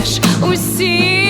os seus.